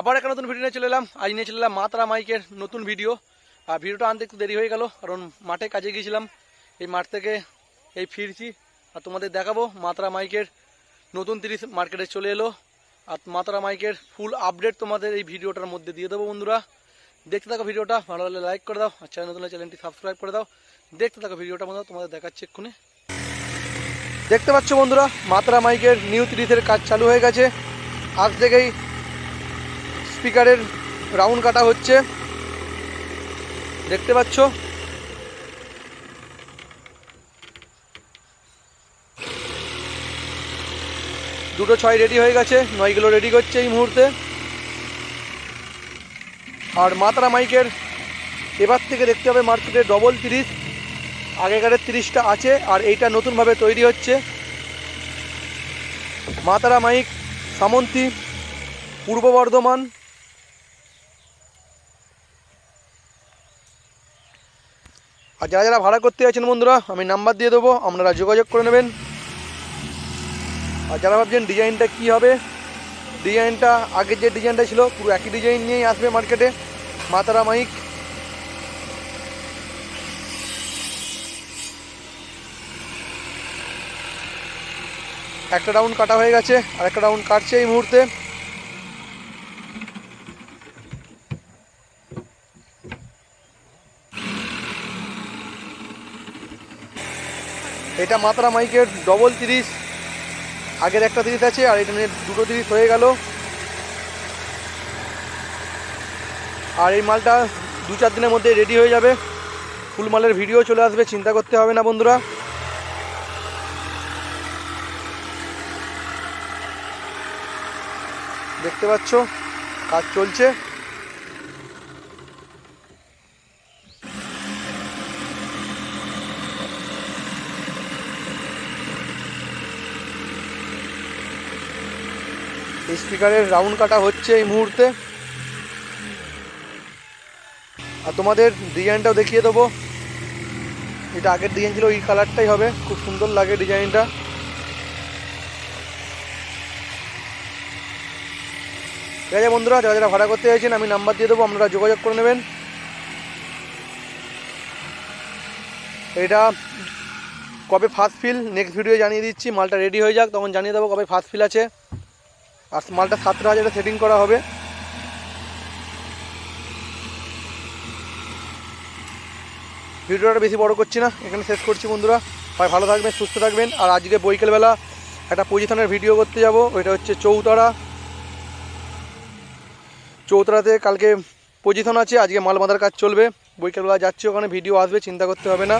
আবার একটা নতুন ভিডিও নিয়ে চলে এলাম। আজ নিয়ে চলে এলাম মাতরা মাইকের নতুন ভিডিও আর ভিডিওটা আনতে একটু দেরি হয়ে গেল, কারণ মাঠে কাজে গিয়েছিলাম। এই মাঠ থেকে এই ফিরছি আর তোমাদের দেখাবো মাতরা মাইকের নতুন তিরিশ মার্কেটে চলে এলো। আর মাতরা মাইকের ফুল আপডেট তোমাদের এই ভিডিওটার মধ্যে দিয়ে দেবো বন্ধুরা। দেখতে থাকো ভিডিওটা ভালো লাগলে লাইক করে দাও, আর চ্যানেল নতুন চ্যানেলটি সাবস্ক্রাইব করে দাও। দেখতে থাকো ভিডিওটা বন্ধুরা, তোমাদের দেখাচ্ছে এক্ষুনি। দেখতে পাচ্ছ বন্ধুরা মাতরা মাইকের নিউ তিরিশের কাজ চালু হয়ে গেছে। আজ থেকেই স্পিকারের রাউন্ড কাটা হচ্ছে। দেখতে পাচ্ছ? দুটো ছয় রেডি হয়ে গেছে, নয়গুলো রেডি করছে এই মুহূর্তে। আর মাতারা মাইকের এবার থেকে দেখতে হবে মার্কেটে ডবল তিরিশ, আগেকারের তিরিশটা আছে, আর এইটা নতুনভাবে তৈরি হচ্ছে। মাতারা মাইক, সামন্তী, পূর্ব বর্ধমান আর যারা যারা ভাড়া করতে আছেন বন্ধুরা, আমি নাম্বার দিয়ে দেবো, আপনারা যোগাযোগ করে নেবেন। আর যারা ভাবছেন ডিজাইনটা কী হবে ডিজাইনটা আগের যে ডিজাইনটা ছিল, পুরো একই ডিজাইন নিয়েই আসবে মার্কেটে মাতারা মাইক। একটা রাউন্ড কাটা হয়ে গেছে, আর একটা রাউন্ড কাটছে এই মুহূর্তে। এটা মাত্রা মাইকের ডবল তিরিশ। আগের একটা তিরিশ আছে, আর এটা দুটো তিরিশ হয়ে গেল। আর এই মালটা দু চার দিনের মধ্যে রেডি হয়ে যাবে। ফুল মালের ভিডিও চলে আসবে, চিন্তা করতে হবে না বন্ধুরা। দেখতে পাচ্ছ, কাজ চলছে। স্পিকারের রাউন্ড কাটা হচ্ছে এই মুহূর্তে। আর তোমাদের ডিজাইনটাও দেখিয়ে দেবো। এটা আগের ডিজাইন ছিল, এই কালারটাই হবে। খুব সুন্দর লাগে ডিজাইনটা ঠিক আছে বন্ধুরা, যারা যারা ভাড়া করতে চাইছেন, আমি নাম্বার দিয়ে দেবো, আপনারা যোগাযোগ করে নেবেন। এটা কবে ফার্স্ট ফিল নেক্সট ভিডিও জানিয়ে দিচ্ছি, মালটা রেডি হয়ে যাক, তখন জানিয়ে দেবো কবে ফার্স্ট ফিল আছে। আর মালটা সাতটা হাজারে সেটিং করা হবে। ভিডিওটা বেশি বড় করছি না, এখানে শেষ করছি বন্ধুরা। সবাই ভালো থাকবেন, সুস্থ থাকবেন। আর আজকে বৈকালবেলা একটা পজিশনের ভিডিও করতে যাব, ওইটা হচ্ছে চৌতারা। চৌতারাতে কালকে পজিশন আছে, আজকে মাল বাঁধার কাজ চলবে। বৈকালবেলা যাচ্ছি ওখানে ভিডিও আসবে, চিন্তা করতে হবে না।